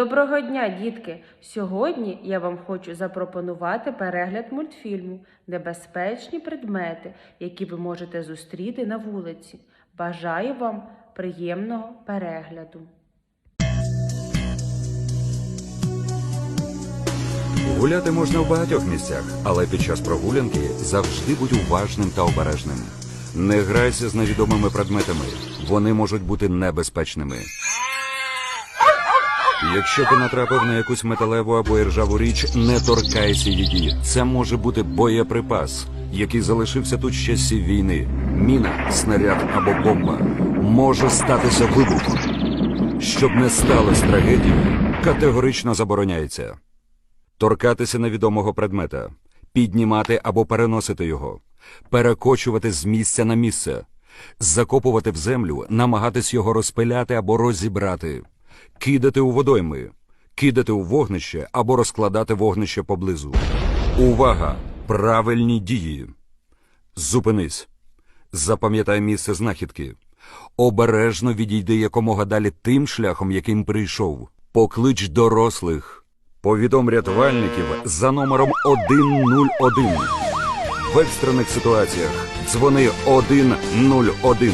Доброго дня, дітки! Сьогодні я вам хочу запропонувати перегляд мультфільму Небезпечні предмети, які ви можете зустріти на вулиці. Бажаю вам приємного перегляду. Гуляти можна в багатьох місцях, але під час прогулянки завжди будь уважним та обережним. Не грайся з невідомими предметами, вони можуть бути небезпечними. Якщо ти натрапив на якусь металеву або іржаву річ, не торкайся її. Це може бути боєприпас, який залишився тут з часів війни. Міна, снаряд або бомба. Може статися вибух. Щоб не сталося трагедії, категорично забороняється. Торкатися невідомого предмета, піднімати або переносити його, перекочувати з місця на місце, закопувати в землю, намагатись його розпиляти або розібрати, кидати у водойми, кидати у вогнище або розкладати вогнище поблизу. Увага! Правильні дії. Зупинись. Запам'ятай місце знахідки. Обережно відійди якомога далі тим шляхом, яким прийшов. Поклич дорослих. Повідом рятувальників за номером 101. В екстрених ситуаціях дзвони 101.